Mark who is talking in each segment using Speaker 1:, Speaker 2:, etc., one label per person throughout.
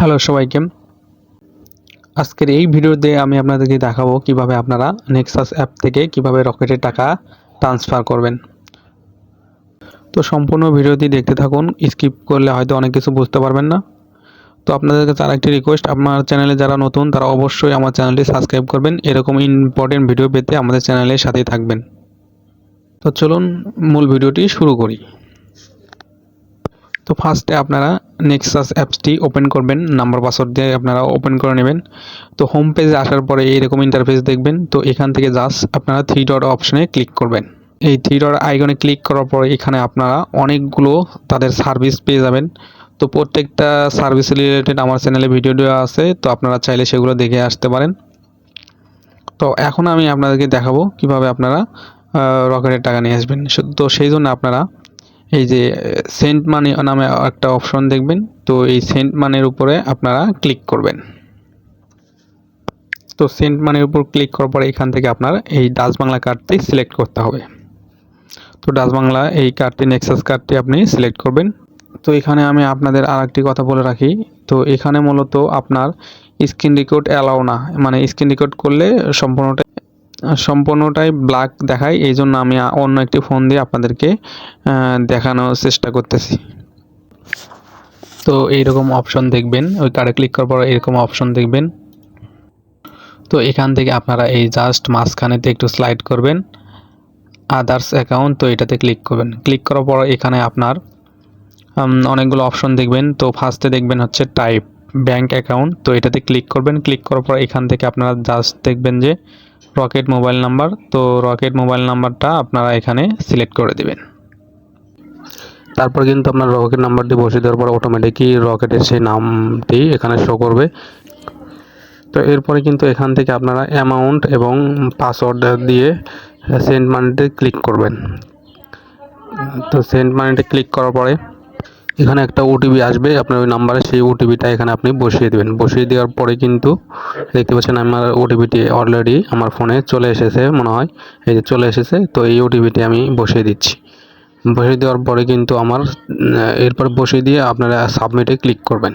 Speaker 1: Hello সবাইকে। আজকের এই ভিডিওতে আমি আপনাদেরকে দেখাবো কীভাবে আপনারা নেক্সাস অ্যাপ থেকে কীভাবে রকেটের টাকা ট্রান্সফার করবেন। তো সম্পূর্ণ ভিডিওটি দেখতে থাকুন স্কিপ করলে হয়তো অনেক কিছু বুঝতে পারবেন না। তো আপনাদের কাছে আরেকটি রিকোয়েস্ট আপনার চ্যানেলে যারা নতুন, তারা অবশ্যই আমার চ্যানেলটি সাবস্ক্রাইব করবেন। এরকম ইম্পর্টেন্ট ভিডিও পেতে আমাদের চ্যানেলের সাথেই থাকবেন। তো চলুন মূল ভিডিওটি শুরু করি। তো ফার্স্টে আপনারা নেক্সাস অ্যাপসটি ওপেন করবেন নাম্বার পাসওয়ার্ড দিয়ে আপনারা ওপেন করে নেবেন। তো হোম পেজে আসার পরে এইরকম ইন্টারফেস দেখবেন, তো এখান থেকে জাস্ট আপনারা থ্রি ডট অপশনে ক্লিক করবেন। এই থ্রি ডট আইকনে ক্লিক করার পরে এখানে আপনারা অনেকগুলো তাদের সার্ভিস পেয়ে যাবেন। তো প্রত্যেকটা সার্ভিস রিলেটেড আমার চ্যানেলে ভিডিও দেওয়া আছে, তো আপনারা চাইলে সেগুলো দেখে আসতে পারেন। তো এখন আমি আপনাদেরকে দেখাবো কীভাবে আপনারা রকেটের টাকা নিয়ে আসবেন। তো সেই জন্য আপনারা এই যে সেন্ট মানি নামে একটা অপশন দেখবেন। তো এই সেন্ট মানির উপরে আপনারা ক্লিক করবেন। তো সেন্ট মানির উপর ক্লিক করার পরে এখান থেকে আপনার এই ডাচ বাংলা কার্ডটি সিলেক্ট করতে হবে। তো ডাচ বাংলা এই কার্ডটি নেক্সাস কার্ডটি আপনি সিলেক্ট করবেন। তো এখানে আমি আপনাদের আর একটি কথা বলে রাখি। তো এখানে মূলত আপনার স্ক্রিন রেকর্ড অ্যালাও না। মানে স্ক্রিন রেকর্ড করলে সম্পূর্ণটা সম্পূর্ণটাই ব্ল্যাক দেখায়। এই জন্য আমি অন্য একটি ফোন দিয়ে আপনাদেরকে দেখানোর চেষ্টা করতেছি। তো এইরকম অপশন দেখবেন। ওই কার্ডে ক্লিক করার পর এরকম অপশন দেখবেন। তো এখান থেকে আপনারা এই জাস্ট মাঝখানেতে একটু স্লাইড করবেন। আদার্স অ্যাকাউন্ট তো এটাতে ক্লিক করবেন। ক্লিক করার পর এখানে আপনার অনেকগুলো অপশন দেখবেন। তো ফার্স্টে দেখবেন হচ্ছে টাইপ ব্যাংক অ্যাকাউন্ট তো এটাতে ক্লিক করবেন। ক্লিক করার পর এখান থেকে আপনারা জাস্ট দেখবেন যে রকেট মোবাইল নাম্বার, তো রকেট মোবাইল নাম্বারটা আপনারা এখানে সিলেক্ট করে দেবেন। তারপর কিন্তু আপনার রকেট নাম্বারটি বসিয়ে দেওয়ার পর অটোমেটিকই রকেটের সেই নামটি এখানে শো করবে। তো এরপরে কিন্তু এখান থেকে আপনারা অ্যামাউন্ট এবং পাসওয়ার্ড দিয়ে সেন্ট মানিতে ক্লিক করবেন। তো সেন্ট মানিতে ক্লিক করার পরে এখানে একটা ওটিপি আসবে, আপনার ওই নাম্বারে সেই ওটিপিটা এখানে আপনি বসিয়ে দেবেন। বসিয়ে দেওয়ার পরে কিন্তু দেখতে পাচ্ছেন আমার ওটিপিটি অলরেডি আমার ফোনে চলে এসেছে মনে হয়। এই যে চলে এসেছে, তো এই ওটিপিটি আমি বসিয়ে দিচ্ছি। বসিয়ে দেওয়ার পরে কিন্তু আমার এরপর বসিয়ে দিয়ে আপনারা সাবমিটে ক্লিক করবেন।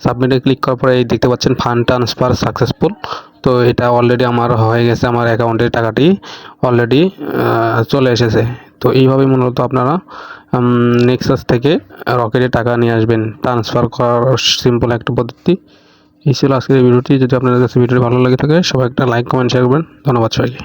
Speaker 1: সাবমিটে ক্লিক করার পরে এই দেখতে পাচ্ছেন ফান্ড ট্রান্সফার সাকসেসফুল তো এটা অলরেডি আমার হয়ে গেছে, আমার অ্যাকাউন্টের টাকাটি অলরেডি চলে এসেছে। তো এইভাবে মূলত আপনারা নেক্সাস থেকে রকেটে টাকা নিয়ে আসবেন। ট্রান্সফার করার সিম্পল একটা পদ্ধতি। এই ছিল আজকের ভিডিওটি। যদি আপনাদের কাছে ভিডিওটি ভালো লাগে থাকে, সবাই একটা লাইক কমেন্ট শেয়ার করবেন। ধন্যবাদ সবাইকে।